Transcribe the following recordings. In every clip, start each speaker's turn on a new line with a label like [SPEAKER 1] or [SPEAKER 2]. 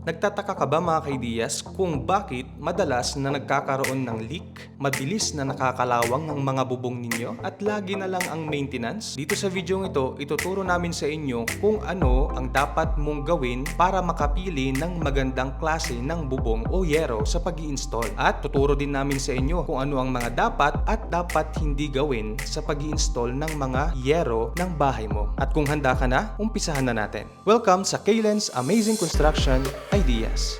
[SPEAKER 1] Nagtataka ka ba mga kaidiyas kung bakit madalas na nagkakaroon ng leak, mabilis na nakakalawang ng mga bubong ninyo at lagi na lang ang maintenance? Dito sa video ito, ituturo namin sa inyo kung ano ang dapat mong gawin para makapili ng magandang klase ng bubong o yero sa pag install At tuturo din namin sa inyo kung ano ang mga dapat at dapat hindi gawin sa pag install ng mga yero ng bahay mo. At kung handa ka na, umpisahan na natin. Welcome sa Kalen's Amazing Construction Ideas.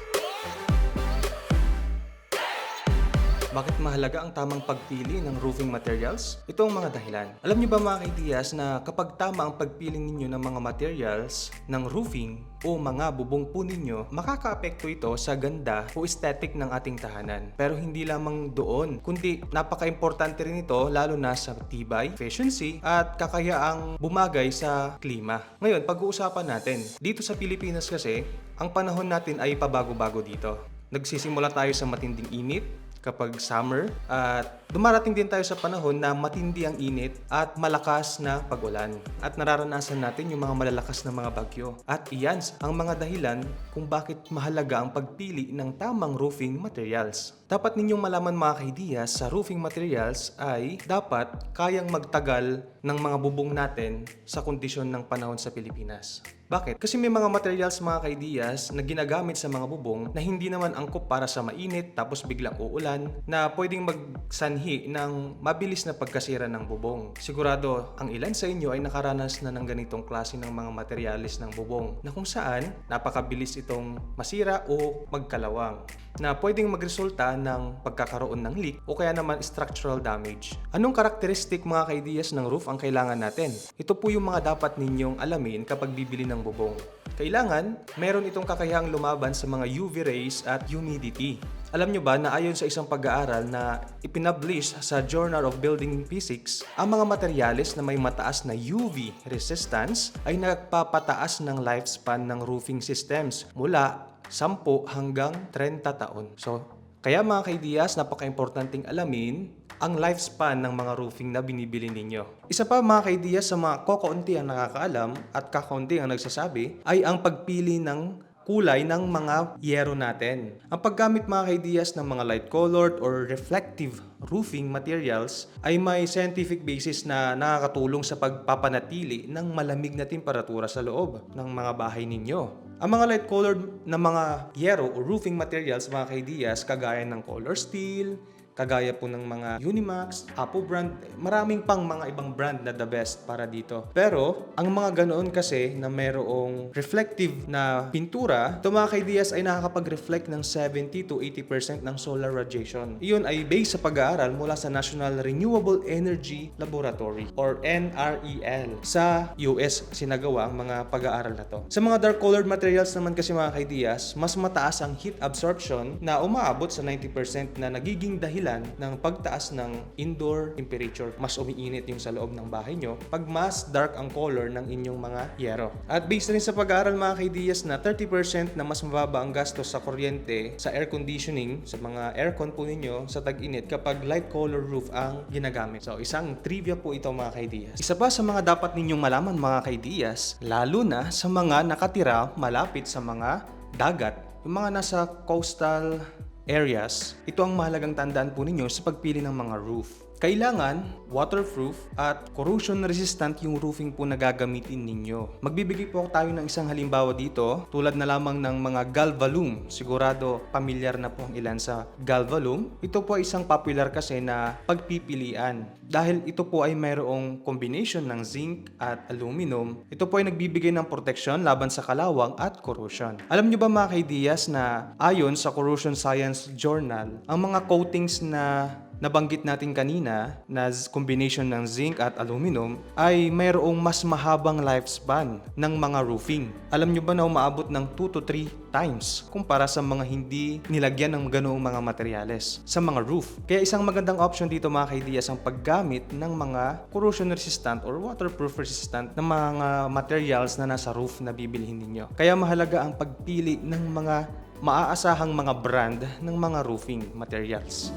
[SPEAKER 1] Bakit mahalaga ang tamang pagpili ng roofing materials? Ito ang mga dahilan. Alam niyo ba mga kaidiyas na kapag tama ang pagpili ninyo ng mga materials ng roofing o mga bubong po ninyo, makakaapekto ito sa ganda o aesthetic ng ating tahanan. Pero hindi lamang doon, kundi napaka-importante rin ito lalo na sa tibay, efficiency, at kakayaang bumagay sa klima. Ngayon, pag-uusapan natin, dito sa Pilipinas kasi, ang panahon natin ay pabago-bago dito. Nagsisimula tayo sa matinding init, kapag summer at dumarating din tayo sa panahon na matindi ang init at malakas na pagulan at nararanasan natin yung mga malalakas na mga bagyo at iyan ang mga dahilan kung bakit mahalaga ang pagpili ng tamang roofing materials. Dapat ninyong malaman mga kaidiyas sa roofing materials ay dapat kayang magtagal ng mga bubong natin sa kondisyon ng panahon sa Pilipinas. Bakit? Kasi may mga materials mga kaidiyas na ginagamit sa mga bubong na hindi naman angkop para sa mainit tapos biglang uulan na pwedeng magsanhi ng mabilis na pagkasira ng bubong. Sigurado ang ilan sa inyo ay nakaranas na ng ganitong klase ng mga materials ng bubong na kung saan napakabilis itong masira o magkalawang na pwedeng magresulta ng pagkakaroon ng leak o kaya naman structural damage. Anong karakteristik mga kaidiyas ng roof ang kailangan natin? Ito po yung mga dapat ninyong alamin kapag bibili ng bubong. Kailangan, meron itong kakayahang lumaban sa mga UV rays at humidity. Alam nyo ba na ayon sa isang pag-aaral na ipinablish sa Journal of Building Physics, ang mga materyales na may mataas na UV resistance ay nagpapataas ng lifespan ng roofing systems mula 10 hanggang 30 taon. So, kaya mga kaidiyas, napaka-importanting alamin ang lifespan ng mga roofing na binibili ninyo. Isa pa mga kaidiyas sa mga kokaunti ang nakakaalam at kakaunti ang nagsasabi ay ang pagpili ng kulay ng mga yero natin. Ang paggamit mga kaidiyas ng mga light colored or reflective roofing materials ay may scientific basis na nakakatulong sa pagpapanatili ng malamig na temperatura sa loob ng mga bahay ninyo. Ang mga light colored na mga yero o roofing materials mga kaidiyas kagaya ng color steel, kagaya po ng mga Unimax, Apo brand, maraming pang mga ibang brand na the best para dito. Pero, ang mga ganoon kasi na mayroong reflective na pintura, ito mga kaidiyas ay nakakapag-reflect ng 70 to 80% ng solar radiation. Iyon ay based sa pag-aaral mula sa National Renewable Energy Laboratory or NREL sa US sinagawa ang mga pag-aaral na to. Sa mga dark colored materials naman kasi mga kaidiyas, mas mataas ang heat absorption na umaabot sa 90% na nagiging dahilan dahilan ng pagtaas ng indoor temperature. Mas umiinit yung sa loob ng bahay nyo pag mas dark ang color ng inyong mga yero. At based rin sa pag-aaral mga kaidiyas na 30% na mas mababa ang gastos sa kuryente sa air conditioning sa mga aircon po ninyo sa tag-init kapag light color roof ang ginagamit. So isang trivia po ito mga kaidiyas. Isa pa sa mga dapat ninyong malaman mga kaidiyas, lalo na sa mga nakatira malapit sa mga dagat, yung mga nasa coastal areas, ito ang mahalagang tandaan po ninyo sa pagpili ng mga roof. Kailangan waterproof at corrosion resistant yung roofing po na gagamitin ninyo. Magbibigay po tayo ng isang halimbawa dito tulad na lamang ng mga Galvalume. Sigurado pamilyar na po ang ilan sa Galvalume. Ito po ay isang popular kasi na pagpipilian. Dahil ito po ay mayroong combination ng zinc at aluminum, ito po ay nagbibigay ng protection laban sa kalawang at corrosion. Alam nyo ba mga kaidiyas na ayon sa Corrosion Science Journal, ang mga coatings na nabanggit natin kanina na combination ng zinc at aluminum ay mayroong mas mahabang lifespan ng mga roofing. Alam nyo ba na umaabot ng 2 to 3 times kumpara sa mga hindi nilagyan ng ganoong mga materyales sa mga roof. Kaya isang magandang option dito mga kaidiyas ang paggamit ng mga corrosion resistant or waterproof resistant na mga materials na nasa roof na bibilhin ninyo. Kaya mahalaga ang pagpili ng mga maaasahang mga brand ng mga roofing materials.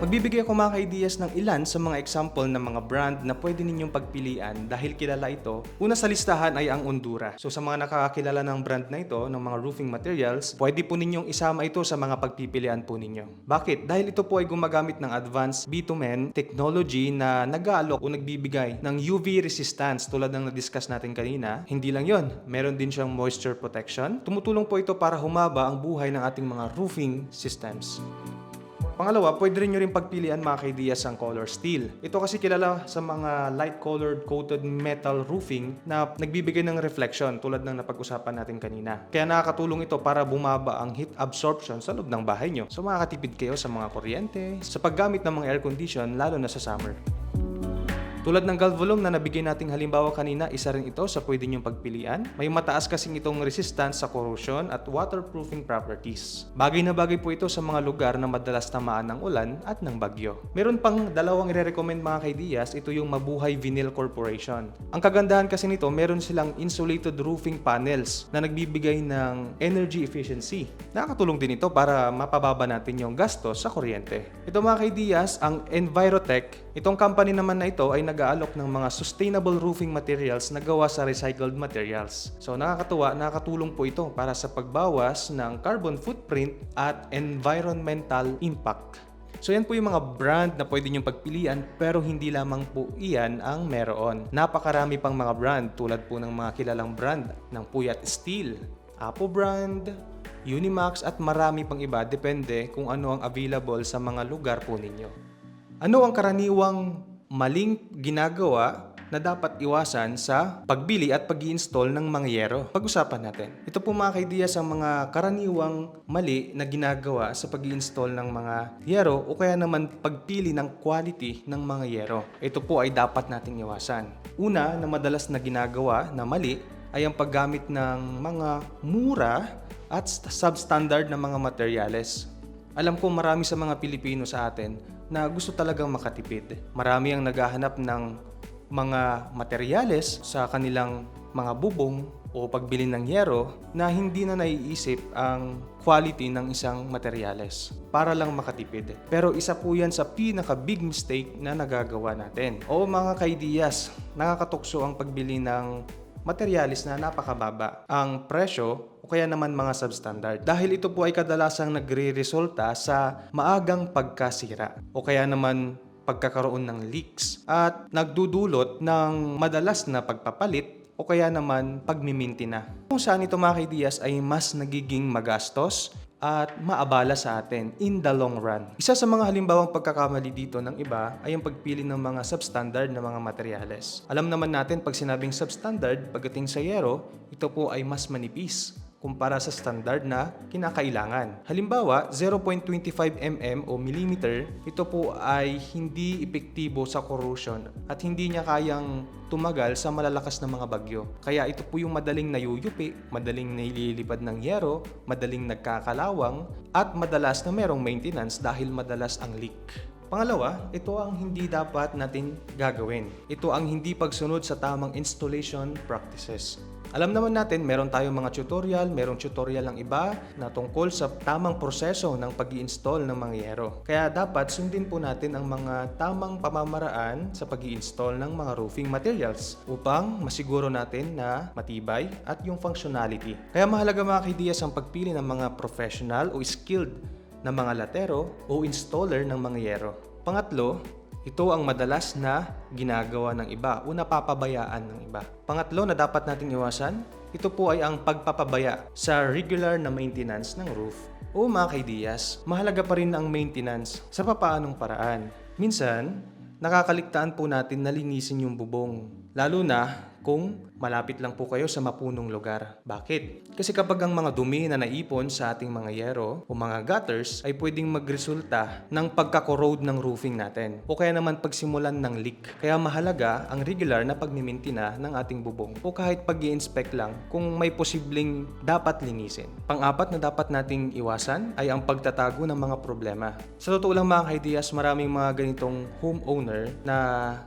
[SPEAKER 1] Magbibigay ako mga ka-ideas ng ilan sa mga example ng mga brand na pwede ninyong pagpilian dahil kilala ito. Una sa listahan ay ang Ondura. So sa mga nakakakilala ng brand na ito, ng mga roofing materials, pwede po ninyong isama ito sa mga pagpipilian po ninyo. Bakit? Dahil ito po ay gumagamit ng advanced bitumen technology na nag-aalok o nagbibigay ng UV resistance tulad ng na-discuss natin kanina. Hindi lang yon, meron din siyang moisture protection. Tumutulong po ito para humaba ang buhay ng ating mga roofing systems. Pangalawa, pwede rin nyo rin pagpilian mga kaidiyas ang color steel. Ito kasi kilala sa mga light colored coated metal roofing na nagbibigay ng reflection tulad ng napag-usapan natin kanina. Kaya nakakatulong ito para bumaba ang heat absorption sa loob ng bahay nyo. So makakatipid kayo sa mga kuryente, sa paggamit ng mga air condition lalo na sa summer. Tulad ng galvolum na nabigay nating halimbawa kanina, isa rin ito sa pwede niyong pagpilian. May mataas kasing itong resistance sa corrosion at waterproofing properties. Bagay na bagay po ito sa mga lugar na madalas tamaan ng ulan at ng bagyo. Meron pang dalawang i-recommend mga kaidiyas, ito yung Mabuhay Vinyl Corporation. Ang kagandahan kasi nito, meron silang insulated roofing panels na nagbibigay ng energy efficiency. Nakakatulong din ito para mapababa natin yung gastos sa kuryente. Ito mga kaidiyas, ang Envirotech, itong company naman na ito ay nag-aalok ng mga sustainable roofing materials na gawa sa recycled materials. So nakakatuwa, nakakatulong po ito para sa pagbawas ng carbon footprint at environmental impact. So yan po yung mga brand na pwede niyong pagpilian pero hindi lamang po iyan ang meron. Napakarami pang mga brand tulad po ng mga kilalang brand ng Puyat Steel, Apo brand, Unimax at marami pang iba depende kung ano ang available sa mga lugar po ninyo. Ano ang karaniwang maling ginagawa na dapat iwasan sa pagbili at pag install ng mga yero. Pag-usapan natin. Ito po mga kaidiyas ang mga karaniwang mali na ginagawa sa pag install ng mga yero o kaya naman pagpili ng quality ng mga yero. Ito po ay dapat nating iwasan. Una na madalas na ginagawa na mali ay ang paggamit ng mga mura at substandard na mga materyales. Alam ko marami sa mga Pilipino sa atin na gusto talagang makatipid. Marami ang naghahanap ng mga materyales sa kanilang mga bubong o pagbili ng yero na hindi na naiisip ang quality ng isang materyales para lang makatipid. Pero isa po yan sa pinaka big mistake na nagagawa natin. O mga kaidiyas, nakakatukso ang pagbili ng materyales na napakababa ang presyo o kaya naman mga substandard. Dahil ito po ay kadalasang nagre-resulta sa maagang pagkasira o kaya naman pagkakaroon ng leaks at nagdudulot ng madalas na pagpapalit o kaya naman pagmiminti na. Kung saan ito mga kaidiyas ay mas nagiging magastos at maabala sa atin in the long run. Isa sa mga halimbawang pagkakamali dito ng iba ay ang pagpili ng mga substandard na mga materyales. Alam naman natin pag sinabing substandard, pagdating sa yero, ito po ay mas manipis kumpara sa standard na kinakailangan. Halimbawa, 0.25 mm o millimeter, ito po ay hindi epektibo sa corrosion at hindi niya kayang tumagal sa malalakas na mga bagyo. Kaya ito po yung madaling nayuyupi, madaling nililipad ng yero, madaling nagkakalawang, at madalas na merong maintenance dahil madalas ang leak. Pangalawa, ito ang hindi dapat natin gagawin. Ito ang hindi pagsunod sa tamang installation practices. Alam naman natin, meron tayong mga tutorial, merong tutorial ang iba na tungkol sa tamang proseso ng pag install ng mga yero. Kaya dapat sundin po natin ang mga tamang pamamaraan sa pag install ng mga roofing materials upang masiguro natin na matibay at yung functionality. Kaya mahalaga mga kaidiyas ang pagpili ng mga professional o skilled na mga latero o installer ng mga yero. Pangatlo, ito ang madalas na ginagawa ng iba o napapabayaan ng iba. Pangatlo na dapat nating iwasan, ito po ay ang pagpapabaya sa regular na maintenance ng roof. O mga kaidiyas, mahalaga pa rin ang maintenance sa papaanong paraan. Minsan, nakakaligtaan po natin na linisin yung bubong. Lalo na kung malapit lang po kayo sa mapunong lugar. Bakit? Kasi kapag ang mga dumi na naipon sa ating mga yero o mga gutters ay pwedeng magresulta ng pagkakorode ng roofing natin o kaya naman pagsimulan ng leak. Kaya mahalaga ang regular na pagmimintina ng ating bubong o kahit pag inspect lang kung may posibleng dapat linisin. Pang-apat na dapat nating iwasan ay ang pagtatago ng mga problema. Sa totoo lang mga kaidiyas, maraming mga ganitong homeowner na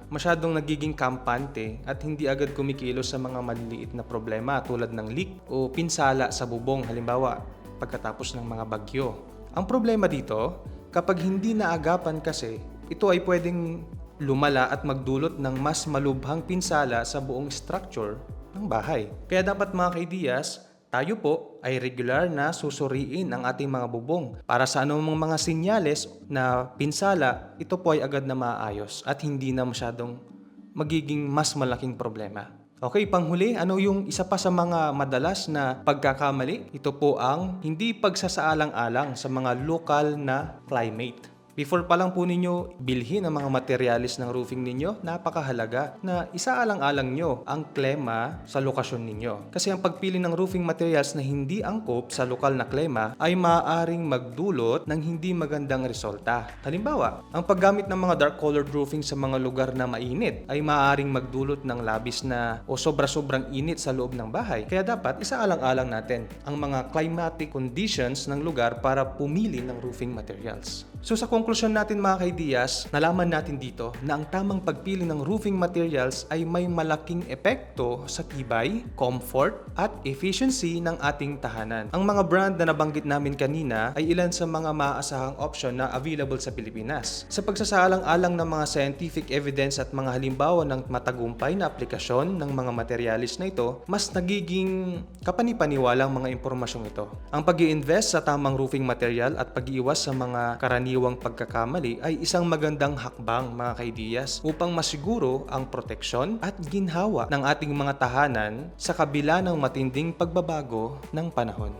[SPEAKER 1] masyadong nagiging kampante at hindi agad kumikilos sa mga maliliit na problema tulad ng leak o pinsala sa bubong halimbawa pagkatapos ng mga bagyo. Ang problema dito, Kapag hindi naagapan kasi, ito ay pwedeng lumala at magdulot ng mas malubhang pinsala sa buong structure ng bahay. Kaya dapat mga kaidiyas, tayo po ay regular na susuriin ang ating mga bubong para sa anumang mga sinyales na pinsala, ito po ay agad na maayos at hindi na masyadong magiging mas malaking problema. Okay, panghuli, ano yung isa pa sa mga madalas na pagkakamali? Ito po ang hindi pagsasaalang-alang sa mga lokal na climate. Before pa lang po ninyo bilhin ang mga materialis ng roofing ninyo, napakahalaga na isaalang-alang nyo ang klema sa lokasyon ninyo. Kasi ang pagpili ng roofing materials na hindi angkop sa lokal na klema ay maaaring magdulot ng hindi magandang resulta. Halimbawa, ang paggamit ng mga dark colored roofing sa mga lugar na mainit ay maaaring magdulot ng labis na o sobra-sobrang init sa loob ng bahay. Kaya dapat isaalang-alang natin ang mga climatic conditions ng lugar para pumili ng roofing materials. So sa konklusyon natin mga kaidiyas, nalaman natin dito na ang tamang pagpili ng roofing materials ay may malaking epekto sa tibay, comfort, at efficiency ng ating tahanan. Ang mga brand na nabanggit namin kanina ay ilan sa mga maaasahang option na available sa Pilipinas. Sa pagsasaalang-alang ng mga scientific evidence at mga halimbawa ng matagumpay na aplikasyon ng mga materialis na ito, mas nagiging kapanipaniwalang mga impormasyong ito. Ang pag invest sa tamang roofing material at pag-iwas sa mga karaniwang pagkakamali ay isang magandang hakbang mga kaidiyas upang masiguro ang proteksyon at ginhawa ng ating mga tahanan sa kabila ng matinding pagbabago ng panahon.